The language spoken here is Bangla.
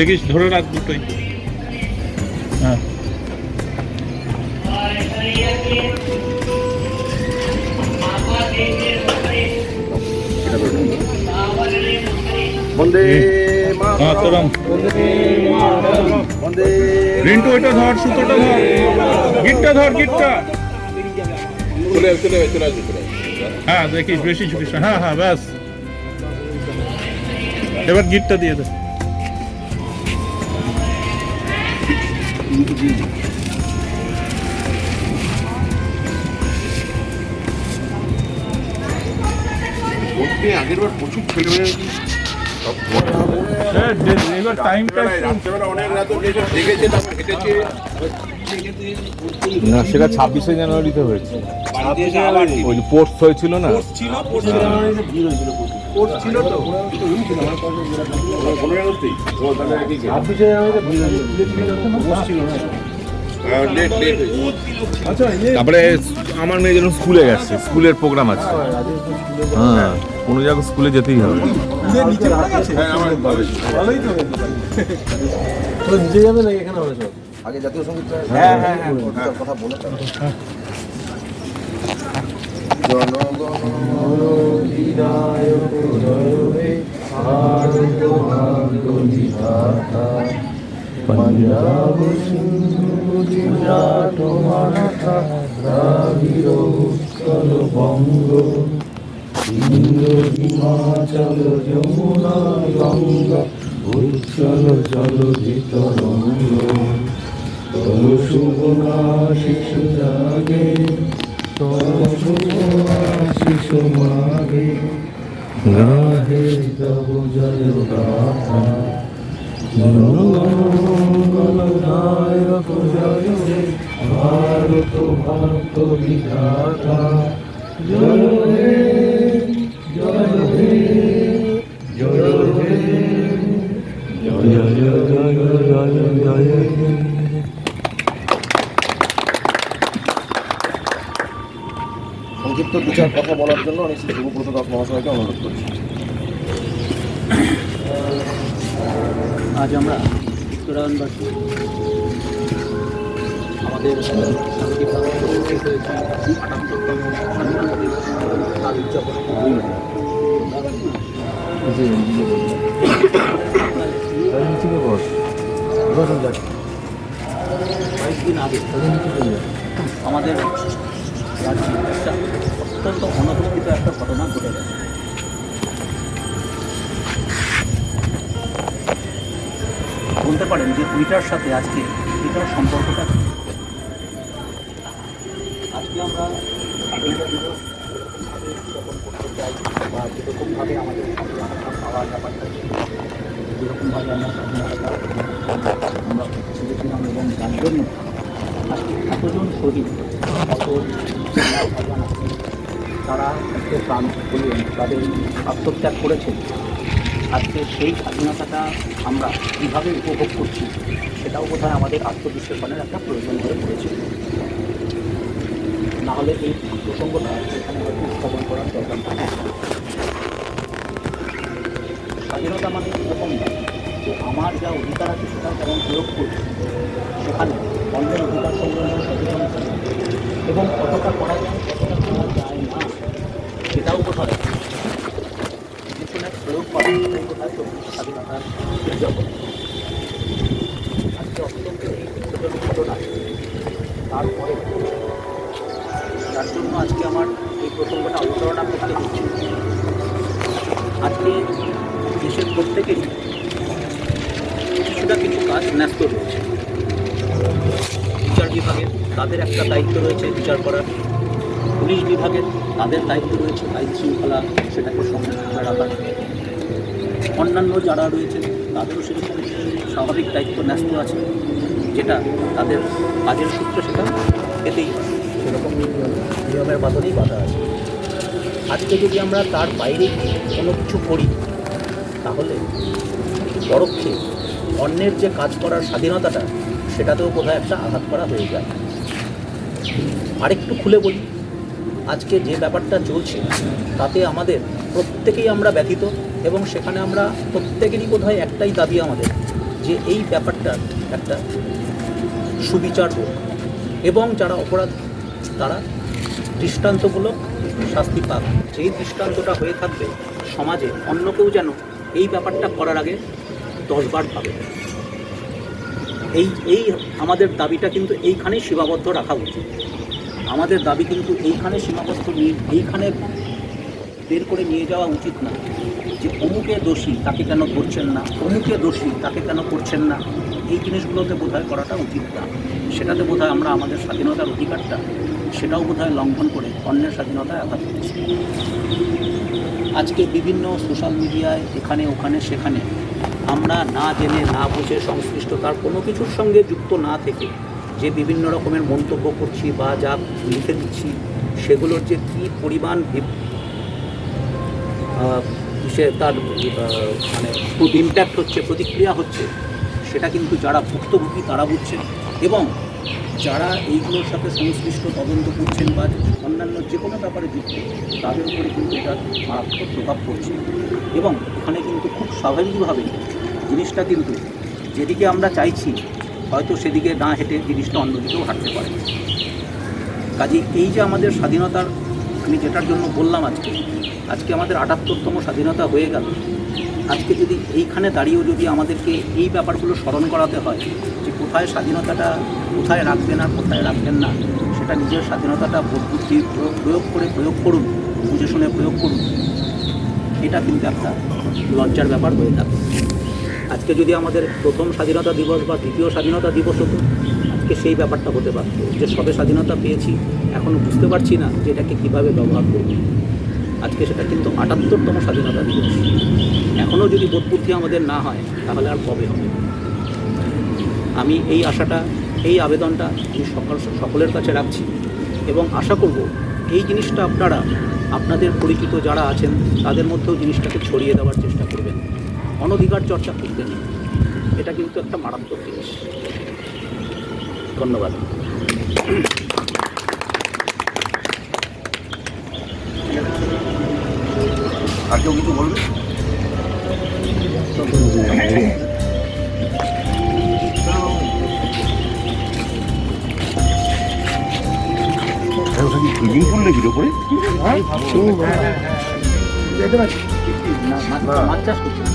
দেখিস ধরে রাখ দুটোই। হ্যাঁ। হ্যাঁ রিন্টু ওইটা ধর সুতোটা ধর। গিটটা ধর গিটটা। চলে চলে চলে আসবে চলে হ্যাঁ দেখিস বেশি ঝুঁকিস হ্যাঁ হ্যাঁ ব্যাস। এবার গিটটা দিয়ে দে। আগের বার প্রচুর ছেলে মেয়ে হ্যাঁ, না সেটা ছাব্বিশে জানুয়ারিতে হয়েছে। পোস্ট হয়েছিল না? ছিল কোর্স ছিল তো? পনেরো আগস্টেই ও তাহলে একই ছিল। হ্যাঁ, late তারপরে আমার মেয়ে যখন স্কুলে গেছে স্কুলের প্রোগ্রাম আছে। হ্যাঁ কোনো জায়গায় স্কুলে যেতেই হবে। হ্যাঁ, আমার ভালো ছিল। আগে জাতীয় সঙ্গীতটা হ্যাঁ হ্যাঁ। হ্যাঁ। কথা বলে জনগণ পাঞ্জাব সিন্ধু গুজরাট মারাঠা দ্রাবিড় উৎকল বঙ্গ ইন্দ্র হিমাচল যমুনা গঙ্গা উচ্চল জল তরঙ্গ তল শুভনা শিশু জাগে তল শুভনা শিশু মাগে গাহে তব জয় গাথা সংক্ষিপ্ত দু চার কথা বলার জন্য আমি শ্রী দেবব্রত দাস মহাশয়কে অনুরোধ করছি। আজ আমরা উত্তরায়ণবাসী আমাদের আমাদের রাজ্যে একটা অত্যন্ত অনভিষ্ঠিত একটা ঘটনা ঘটে গেছে বলতে পারেন যে টুইটার সাথে আজকে টুইটার সম্পর্কটা আজকে আমরা স্বাধীনতা চাই বা যেরকমভাবে আমাদের স্বাধীনতা পাওয়ার ব্যাপারটা যেরকমভাবে আমরা আমরা ছেড়েছিলাম এবং যার এতজন শহীদ আছে, তারা আজকে প্রাণ বলিয়ে তাদের আত্মত্যাগ করেছেন আজকে সেই স্বাধীনতাটা আমরা কীভাবে উপভোগ করছি সেটাও বোধহয় আমাদের আত্মবিশ্লেষণের একটা প্রয়োজন হয়ে পড়েছে। না হলে এই প্রসঙ্গটা এখানে হয়তো উত্থাপন করার দরকার থাকে স্বাধীনতা মানে এরকম যে আমার যা অধিকার আছে সেটা যেমন প্রয়োগ করছি সেখানে অন্যের অধিকার সংক্রান্ত সচেতন এবং কতটা করা যায় কতটা করা যায় না, সেটাও বোধহয় পিছনে প্রয়োগ করা কোথায় স্বাধীনতার উদযাপন আজকে অত্যন্ত ঘটনা তারপরে যার জন্য আজকে আমার এই প্রসঙ্গটা অবতারণা একটা দায়িত্ব রয়েছে বিচার করার। পুলিশ বিভাগের তাদের দায়িত্ব রয়েছে আইন শৃঙ্খলা, সেটাকে সংরক্ষণ রাখার। অন্যান্য যারা রয়েছেন, তাদেরও সেরকম স্বাভাবিক দায়িত্ব ন্যস্ত আছে, যেটা তাদের কাজের সূত্র সেটা পেতেই সেরকম নিয়মের বাদলেই বাধা আছে। আজকে যদি আমরা তার বাইরে কোনো কিছু করি, তাহলে পরোক্ষে অন্যের যে কাজ করার স্বাধীনতাটা, সেটাতেও বোধহয় একটা আঘাত করা হয়ে যায়। আরেকটু খুলে বলি। আজকে যে ব্যাপারটা চলছে, তাতে আমাদের প্রত্যেকেই আমরা ব্যথিত এবং সেখানে আমরা প্রত্যেকেরই বোধ হয় একটাই দাবি আমাদের, যে এই ব্যাপারটা একটা সুবিচার হোক এবং যারা অপরাধ, তারা দৃষ্টান্তমূলক শাস্তি পাক। যেই দৃষ্টান্তটা হয়ে থাকবে সমাজে, অন্য কেউ যেন এই ব্যাপারটা করার আগে দশবার ভাবে। এই এই আমাদের দাবিটা কিন্তু এইখানেই সীমাবদ্ধ রাখা উচিত। আমাদের দাবি কিন্তু এইখানে সীমাবদ্ধ নিয়ে, এইখানে বের করে নিয়ে যাওয়া উচিত না যে অমুকে দোষী তাকে কেন করছেন না, অমুকে দোষী তাকে কেন করছেন না, এই জিনিসগুলোতে বোধহয় করাটা উচিত না। সেটাতে বোধহয় আমরা আমাদের স্বাধীনতার অধিকারটা সেটাও বোধহয় লঙ্ঘন করে অন্যের স্বাধীনতায় আঘাত করছি। আজকে বিভিন্ন সোশ্যাল মিডিয়ায় এখানে, ওখানে, সেখানে আমরা না জেনে, না বুঝে সংশ্লিষ্টতার কোনো কিছুর সঙ্গে যুক্ত না থেকে যে বিভিন্ন রকমের মন্তব্য করছি বা যা লিখে দিচ্ছি, সেগুলোর যে কী পরিমাণ সে তার মানে খুব ইম্প্যাক্ট হচ্ছে, প্রতিক্রিয়া হচ্ছে, সেটা কিন্তু যারা ভুক্তভোগী তারা বুঝছেন। এবং যারা এইগুলোর সাথে সংশ্লিষ্ট তদন্ত করছেন বা অন্যান্য যে কোনো ব্যাপারে যুক্ত, তাদের উপরে কিন্তু এটা মারাত্মক প্রভাব পড়ছে। এবং এখানে কিন্তু খুব স্বাভাবিকভাবেই জিনিসটা কিন্তু যেদিকে আমরা চাইছি, হয়তো সেদিকে না হেঁটে জিনিসটা অন্যদিকেও হাঁটতে পারে। কাজে এই যে আমাদের স্বাধীনতার, আমি যেটার জন্য বললাম আজকে আজকে আমাদের আটাত্তরতম স্বাধীনতা হয়ে গেল। আজকে যদি এইখানে দাঁড়িয়েও যদি আমাদেরকে এই ব্যাপারগুলো স্মরণ করাতে হয়, যে কোথায় স্বাধীনতাটা, কোথায় রাখবেন আর কোথায় রাখবেন না, সেটা নিজের স্বাধীনতাটা বোধ বুদ্ধি প্রয়োগ- প্রয়োগ করে প্রয়োগ করুন, বুঝে শুনে প্রয়োগ করুন, এটা কিন্তু একটা লজ্জার ব্যাপার হয়ে থাকে। আজকে যদি আমাদের প্রথম স্বাধীনতা দিবস বা দ্বিতীয় স্বাধীনতা দিবস হতো, আজকে সেই ব্যাপারটা হতে পারত। যে সবে স্বাধীনতা পেয়েছি এখনও বুঝতে পারছি না যে এটাকে কীভাবে ব্যবহার করব। আজকে সেটা কিন্তু আটাত্তরতম স্বাধীনতা দিবস। এখনও যদি বোধবুদ্ধি আমাদের না হয়, তাহলে আর কবে হবে? আমি এই আশাটা, এই আবেদনটা আমি সকল, সকলের কাছে রাখছি এবং আশা করব এই জিনিসটা আপনারা, আপনাদের পরিচিত যারা আছেন, তাদের মধ্যেও জিনিসটাকে ছড়িয়ে দেওয়ার চেষ্টা করবেন। অনধিকার চর্চা করবেন না। এটা কিন্তু একটা মারাত্মক জিনিস। ধন্যবাদ। আর কেউ কিছু বলবে? সুইমিং পুল নাকি ওপরে মাছ চাষ করছেন